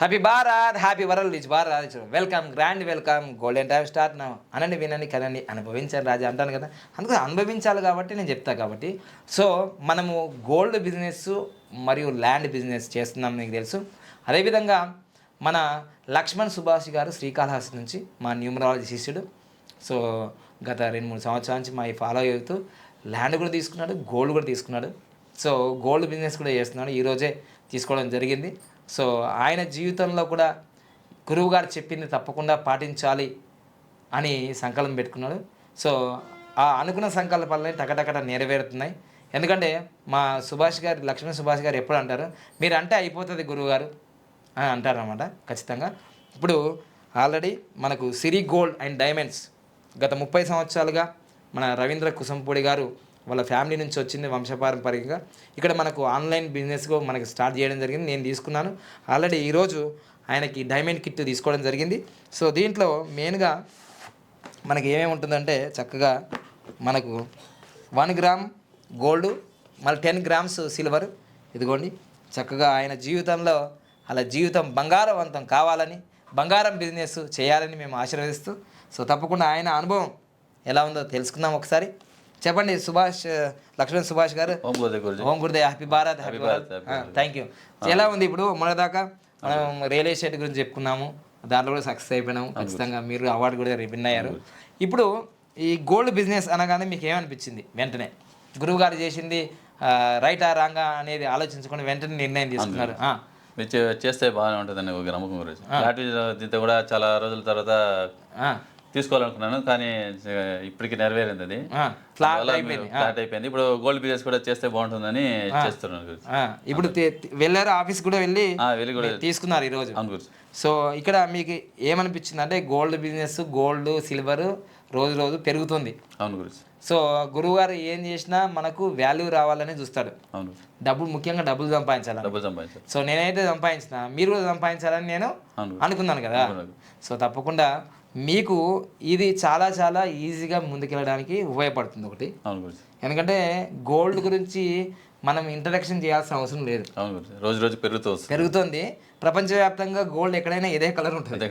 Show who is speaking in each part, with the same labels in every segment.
Speaker 1: Happy Bharat happy world rich Bharat welcome grand welcome golden time start నా అనండి వినండి కదండి అనుభవించాను రాజా అంటాను కదా. అందుకే అనుభవించాలి కాబట్టి నేను చెప్తా కాబట్టి. సో మనము గోల్డ్ బిజినెస్ మరియు ల్యాండ్ బిజినెస్ చేస్తున్నాం మీకు తెలుసు. అదేవిధంగా మన లక్ష్మణ్ సుభాష్ గారు శ్రీకాళహస్తి నుంచి మా న్యూమరాలజీ శిష్యుడు. సో గత రెండు మూడు సంవత్సరాల నుంచి మా ఫాలో అవుతూ ల్యాండ్ కూడా తీసుకున్నాడు గోల్డ్ కూడా తీసుకున్నాడు. సో గోల్డ్ బిజినెస్ కూడా చేస్తున్నాడు. ఈరోజే తీసుకోవడం జరిగింది. సో ఆయన జీవితంలో కూడా గురువు గారు చెప్పింది తప్పకుండా పాటించాలి అని సంకల్పం పెట్టుకున్నాడు. సో ఆ అనుకున్న సంకల్పాలని టకటకట నెరవేరుతున్నాయి. ఎందుకంటే మా సుభాష్ గారు లక్ష్మీ సుభాష్ గారు ఎప్పుడు అంటారు మీరు అంటే అయిపోతుంది గురువుగారు అని అంటారనమాట ఖచ్చితంగా. ఇప్పుడు ఆల్రెడీ మనకు సిరి గోల్డ్ అండ్ డైమండ్స్ గత ముప్పై సంవత్సరాలుగా మన రవీంద్ర కుసంపూడి గారు వాళ్ళ ఫ్యామిలీ నుంచి వచ్చింది వంశపారంపరికంగా ఇక్కడ మనకు ఆన్లైన్ బిజినెస్ మనకి స్టార్ట్ చేయడం జరిగింది. నేను తీసుకున్నాను. ఆల్రెడీ ఈరోజు ఆయనకి డైమండ్ కిట్ తీసుకోవడం జరిగింది. సో దీంట్లో మెయిన్గా మనకి ఏమేమి ఉంటుందంటే చక్కగా మనకు వన్ గ్రామ్ గోల్డ్ మళ్ళీ టెన్ గ్రామ్స్ సిల్వర్ ఇదిగోండి. చక్కగా ఆయన జీవితంలో అలా జీవితం బంగారవంతం కావాలని బంగారం బిజినెస్ చేయాలని మేము ఆశీర్వదిస్తూ సో తప్పకుండా ఆయన అనుభవం ఎలా ఉందో తెలుసుకుందాం ఒకసారి. చెప్పండి సుభాష్ లక్ష్మణ్ సుభాష్ గారు.
Speaker 2: ఓం గురుదే
Speaker 1: happy Bharat happy Bharat thank you ఎలా ఉంది ఇప్పుడు? మొన్నదాకా మనం రియల్ ఎస్టేట్ గురించి చెప్పుకున్నాము. దాంట్లో కూడా సక్సెస్ అయిపోయినాము ఖచ్చితంగా మీరు అవార్డు కూడా విన్ అయ్యారు. ఇప్పుడు ఈ గోల్డ్ బిజినెస్ అనగానే మీకు ఏమనిపించింది? వెంటనే. గురువు గారు చేసింది రైట్ ఆ రాంగా అనేది ఆలోచించుకొని వెంటనే నిర్ణయం తీసుకున్నారు.
Speaker 2: చేస్తే బాగానే ఉంటుందని ఒక నమ్మకం గురించి కూడా చాలా రోజుల తర్వాత తీసుకోవాలనుకున్నాను కానీ ఇప్పటికి నెరవేరింది అది.
Speaker 1: ఫ్లాట్ అయిపోయింది.
Speaker 2: మీరు ఫ్లాట్ అయిపోయింది. ఇప్పుడు గోల్డ్ బిజినెస్ కూడా చేస్తే బాగుంటుందని చేస్తున్నాను
Speaker 1: ఇప్పుడు వెళ్ళారు ఆఫీస్ కూడా వెళ్ళి
Speaker 2: వెళ్ళి కూడా
Speaker 1: తీసుకున్నారు ఈరోజు.
Speaker 2: అవును
Speaker 1: సో ఇక్కడ మీకు ఏమనిపించింది అంటే గోల్డ్ బిజినెస్ గోల్డ్ సిల్వర్ రోజు రోజు పెరుగుతుంది.
Speaker 2: అవును గురించి
Speaker 1: సో గురువు గారు ఏం చేసినా మనకు వాల్యూ రావాలని చూస్తాడు.
Speaker 2: అవును.
Speaker 1: డబ్బులు ముఖ్యంగా డబ్బులు సంపాదించాలని.
Speaker 2: డబ్బులు సంపాదించారు
Speaker 1: సో నేనైతే సంపాదించిన మీరు కూడా సంపాదించాలని నేను అనుకున్నాను కదా. సో తప్పకుండా మీకు ఇది చాలా చాలా ఈజీగా ముందుకెళ్ళడానికి ఉపయోగపడుతుంది ఒకటి. ఎందుకంటే గోల్డ్ గురించి మనం ఇంట్రడక్షన్ చేయాల్సిన అవసరం లేదు.
Speaker 2: రోజు రోజు పెరుగుతూ వస్తుంది.
Speaker 1: పెరుగుతుంది. ప్రపంచవ్యాప్తంగా గోల్డ్ ఎక్కడైనా ఇదే కలర్ ఉంటుంది.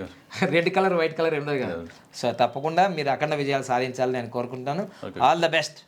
Speaker 1: రెడ్ కలర్ వైట్ కలర్ ఉండదు కదా. సో తప్పకుండా మీరు అఖండ విజయాలు సాధించాలని నేను కోరుకుంటాను ఆల్ ద బెస్ట్